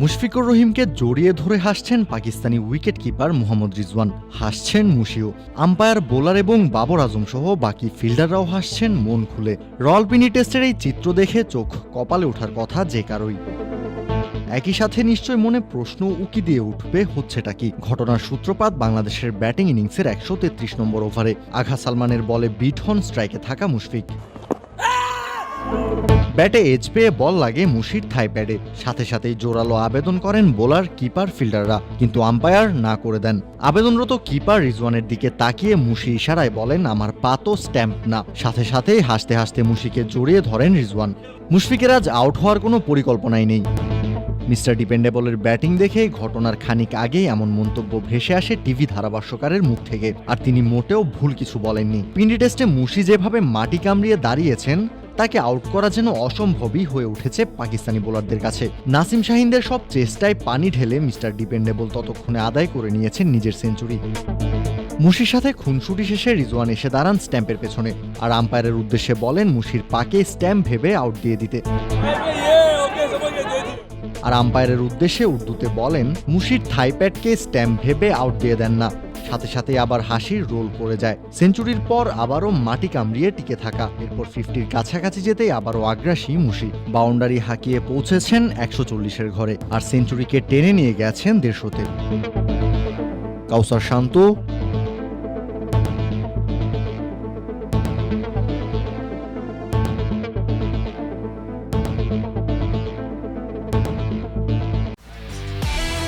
মুশফিকুর রহিমকে জড়িয়ে ধরে হাসছেন পাকিস্তানি উইকেট কিপার মোহাম্মদ রিজওয়ান। হাসছেন মুশিও। আম্পায়ার, বোলার এবং বাবর আজম সহ বাকি ফিল্ডাররাও হাসছেন মন খুলে। রয়্যালপিনি টেস্টের এই চিত্র দেখে চোখ কপালে ওঠার কথা যে কারোই। একই সাথে নিশ্চয় মনে প্রশ্ন উকি দিয়ে উঠবে হচ্ছেটা কি? ঘটনার সূত্রপাত বাংলাদেশের ব্যাটিং ইনিংসের একশো তেত্রিশ নম্বর ওভারে। আঘা সালমানের বলে বিট হন স্ট্রাইকে থাকা মুশফিক। ব্যাটে এজ পেয়ে বল লাগে মুশির থাই প্যাডে সাথে সাথেই জোরালো আবেদন করেন বোলার কিপার ফিল্ডাররা, কিন্তু আম্পায়ার না করে দেন। আবেদনরত কিপার রিজওয়ানের দিকে তাকিয়ে মুশি ইশারায় বলেন, আমার পা তো স্ট্যাম্প না। সাথে সাথেই হাসতে হাসতে মুশিকে জড়িয়ে ধরেন রিজওয়ান। মুশফিকের আজ আউট হওয়ার কোনো পরিকল্পনাই নেই। মিস্টার ডিপেন্ডেবলের ব্যাটিং দেখে ঘটনার খানিক আগেই এমন মন্তব্য ভেসে আসে টিভি ধারাভাষ্যকারের মুখ থেকে। আর তিনি মোটেও ভুল কিছু বলেননি। পিন্ডি টেস্টে মুশি যেভাবে মাটি কামড়িয়ে দাঁড়িয়েছেন তাকে আউট করা যেন অসম্ভবই হয়ে উঠেছে পাকিস্তানি বোলারদের কাছে। নাসিম শাহিনদের সব চেষ্টায় পানি ঢেলে মিস্টার ডিপেন্ডেবল ততক্ষণে আদায় করে নিয়েছেন নিজের সেঞ্চুরি। মুশির সাথে খুনসুটি শেষে রিজওয়ান এসে দাঁড়ান স্ট্যাম্পের পেছনে। আর আম্পায়ারের উদ্দেশ্যে বলেন, মুশির পাকে স্ট্যাম্প ভেবে আউট দিয়ে দিতে। আর আম্পায়ারের উদ্দেশ্যে উর্দুতে বলেন, মুশির থাইপ্যাডকে স্ট্যাম্প ভেবে আউট দিয়ে দেন না। সাথে সাথে আবার হাসির রোল করে যায়। সেঞ্চুরির পর আবারও মাটি কামড়িয়ে টিকে থাকা। এরপর ফিফটির কাছাকাছি যেতে আবারও আগ্রাসী মুশি। বাউন্ডারি হাঁকিয়ে পৌঁছেছেন একশো চল্লিশের ঘরে। আর সেঞ্চুরিকে টেনে নিয়ে গেছেন দেড়শোতে। কাউসার শান্ত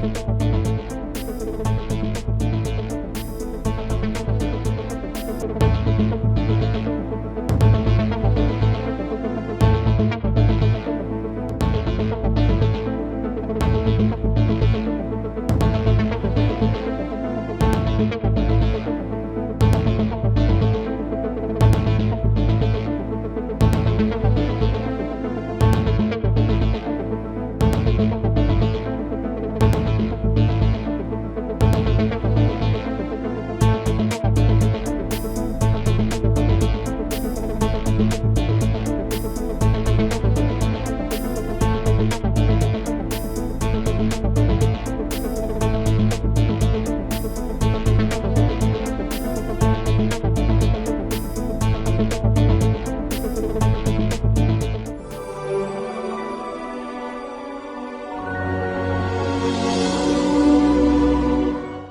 Thank you.